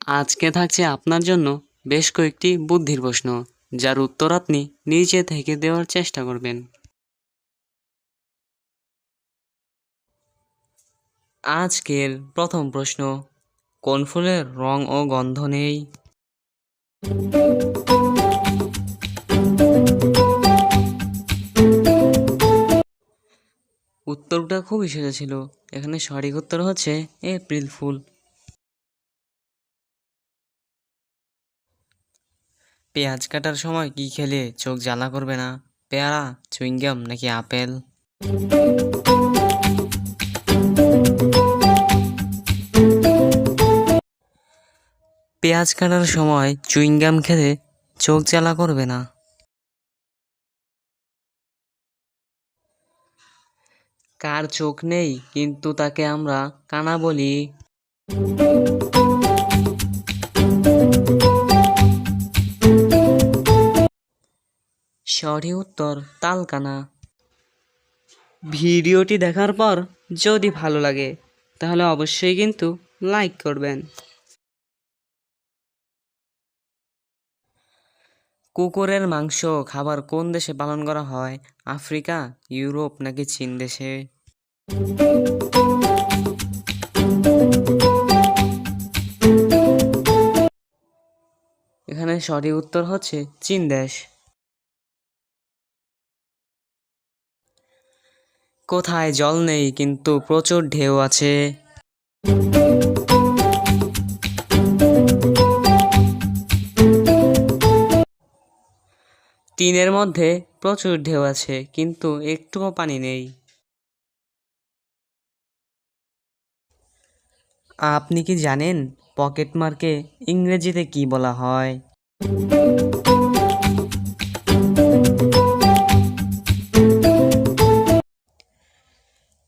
আজকে থাকছে আপনার জন্য বেশ কয়েকটি বুদ্ধির প্রশ্ন, যার উত্তর আপনি নিজে থেকে দেওয়ার চেষ্টা করবেন। আজকের প্রথম প্রশ্ন, কোন ফুলের রং ও গন্ধ নেই? উত্তরটা খুবই সোজা ছিল। এখানে সঠিক উত্তর হচ্ছে এপ্রিল ফুল। পেঁয়াজ কাটার সময় কি খেলে চোখ জ্বালা করবে না? পেয়ারা, চুইংগাম নাকি আপেল? পেঁয়াজ কাটার সময় চুইংগাম খেলে চোখ জ্বালা করবে না। কার চোখ নেই, কিন্তু তাকে আমরা কানা বলি। সঠিক উত্তর তালকানা। ভিডিওটি দেখার পর যদি ভালো লাগে তাহলে অবশ্যই কিন্তু লাইক করবেন। কুকুরের মাংস খাবার কোন দেশে পালন করা হয়? আফ্রিকা ইউরোপ নাকি চীন দেশে? এখানে সঠিক উত্তর হচ্ছে চীন দেশ। কোথায় জল নেই, কিন্তু প্রচুর ঢেউ আছে। টিনের মধ্যে প্রচুর ঢেউ আছে, কিন্তু একটুও পানি নেই। আপনি কি জানেন পকেট মারকে ইংরেজিতে কি বলা হয়?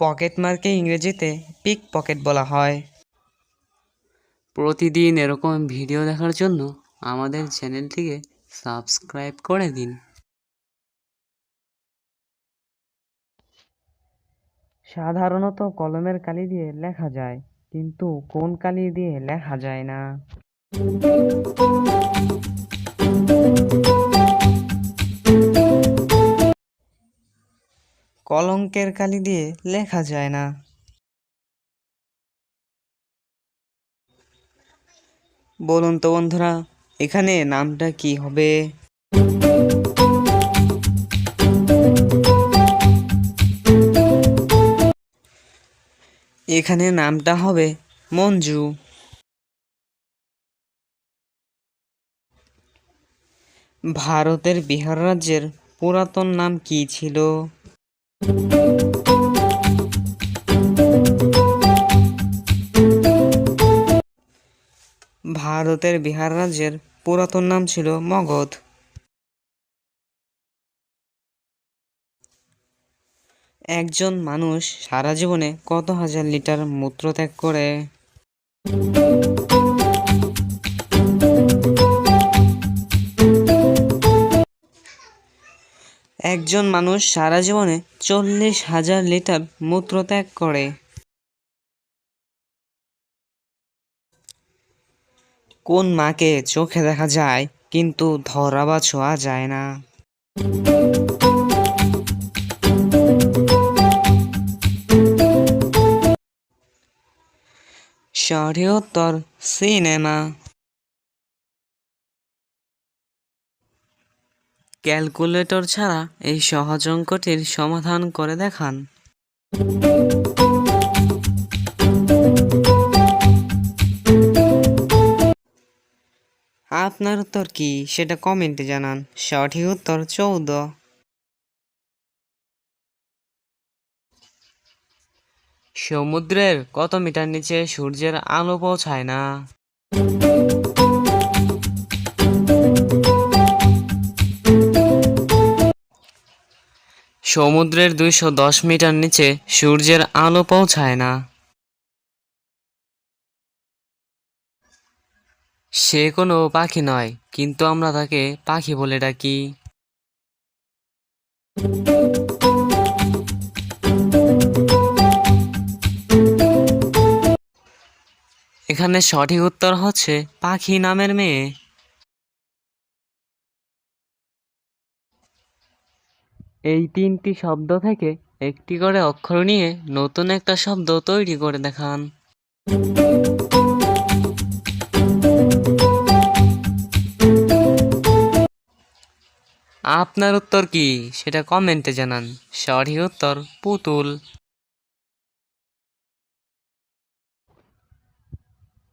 পকেট মারকে ইংরেজিতে পিক পকেট বলা হয়। প্রতিদিন এরকম ভিডিও দেখার জন্য আমাদের চ্যানেলটিকে সাবস্ক্রাইব করে দিন। সাধারণত কলমের কালি দিয়ে লেখা যায় কিন্তু কোন কালি দিয়ে লেখা যায় না? কলঙ্কের কালি দিয়ে লেখা যায় না। বলুন তো বন্ধুরা, এখানে নামটা কি হবে? এখানে নামটা হবে মঞ্জু। ভারতের বিহার রাজ্যের পুরাতন নাম কি ছিল? ভারতের বিহার রাজ্যের পুরাতন নাম ছিল মগধ। একজন মানুষ সারা জীবনে কত হাজার লিটার মূত্র ত্যাগ করে? একজন মানুষ সারা জীবনে চল্লিশ হাজার লিটার মূত্র ত্যাগ করে। কোন মাকে চোখে দেখা যায়, কিন্তু ধরা বা ছোঁয়া যায় না। উত্তর সিনেমা ক্যালকুলেটর ছাড়া এই সহজ অঙ্কটির সমাধান করে দেখান। আপনার উত্তর কি? সেটা কমেন্টে জানান। সঠিক উত্তর চৌদ্দ। সমুদ্রের কত মিটার নিচে সূর্যের আলো পৌঁছায় না? সমুদ্রের দুইশো দশ মিটার নিচে সূর্যের আলো পৌঁছায় না। সে কোনো পাখি নয়, কিন্তু আমরা তাকে পাখি বলে ডাকি। এখানে সঠিক উত্তর হচ্ছে পাখি নামের মেয়ে। এই তিনটি শব্দ থেকে একটি করে অক্ষর নিয়ে নতুন একটা শব্দ তৈরি করে দেখান। আপনার উত্তর কি? সেটা কমেন্টে জানান। সঠিক উত্তর পুতুল।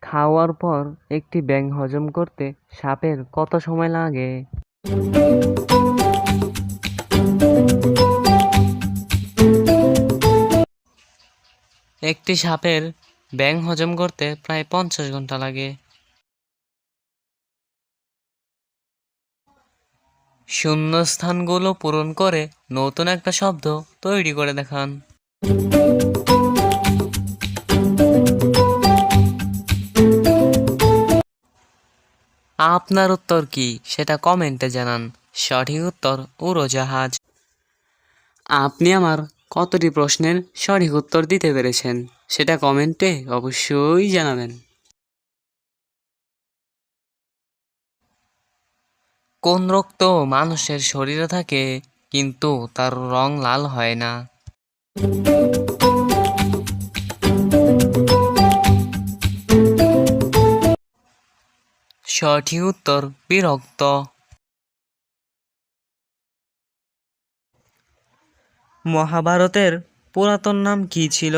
খাওয়ার পর একটি ব্যাঙ হজম করতে সাপের কত সময় লাগে? একটি সাপের ব্যাঙ হজম করতে প্রায় পঞ্চাশ ঘণ্টা লাগে। শূন্যস্থানগুলো পূরণ করে নতুন একটা শব্দ তৈরি করে দেখান। আপনার উত্তর কি? সেটা কমেন্টে জানান। সঠিক উত্তর উড়োজাহাজ। আপনি আমার কতটি প্রশ্নের সঠিক উত্তর দিতে পেরেছেন সেটা কমেন্টে অবশ্যই জানাবেন। কোন রক্ত মানুষের শরীরে থাকে, কিন্তু তার রং লাল হয় না? সঠিক উত্তর, বিরক্ত। মহাভারতের পুরাতন নাম কি ছিল?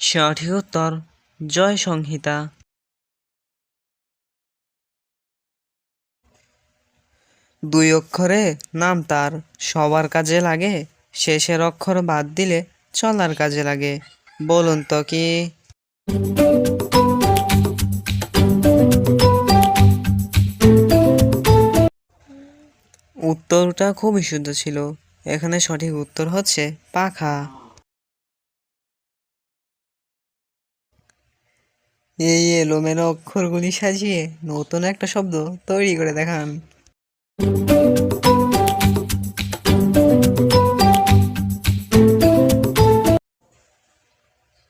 সঠিক উত্তর, জয় সংহিতা। দুই অক্ষরে নাম তার, সবার কাজে লাগে, শেষের অক্ষর বাদ দিলে চলার কাজে লাগে। বলুন তো কি? উত্তরটা খুবই শুদ্ধ ছিল। এখানে সঠিক উত্তর হচ্ছে পাখা। এই এলোমেলো অক্ষরগুলি সাজিয়ে নতুন একটা শব্দ তৈরি করে দেখান।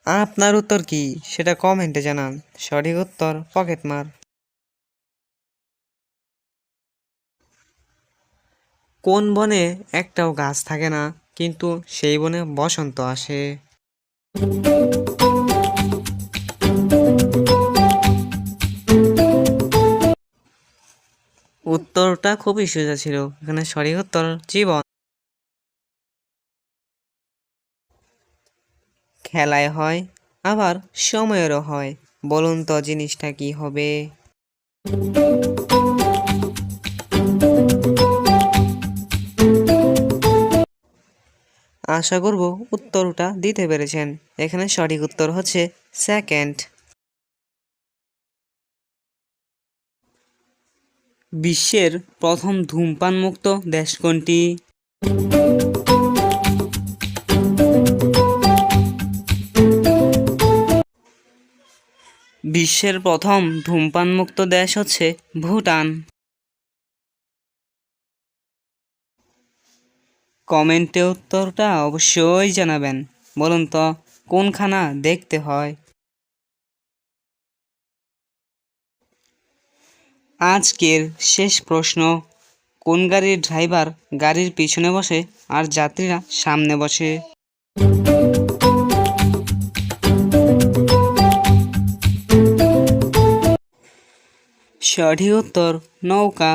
আপনার উত্তর কি? সেটা কমেন্টে জানান। সঠিক উত্তর পকেটমার। কোন বনে একটাও গাছ থাকে না, কিন্তু সেই বনে বসন্ত আসে। উত্তরটা খুবই সোজা ছিল, এখানে সঠিক উত্তর জীবন। খেলায় হয়, আবার সময়েরও হয়, বলুন তো জিনিসটা কি হবে? আশা করব উত্তরটা দিতে পেরেছেন। এখানে সঠিক উত্তর হচ্ছে সেকেন্ড বিশ্বের প্রথম ধূমপান মুক্ত দেশ কোনটি? বিশ্বের প্রথম ধূমপান মুক্ত দেশ হচ্ছে ভুটান। কমেন্টে উত্তরটা অবশ্যই জানাবেন। বলুন তো কোন খানা দেখতে হয়? আজকের শেষ প্রশ্ন, কোন গাড়ির ড্রাইভার গাড়ির পিছনে বসে আর যাত্রীরা সামনে বসে? সঠিক উত্তর, নৌকা।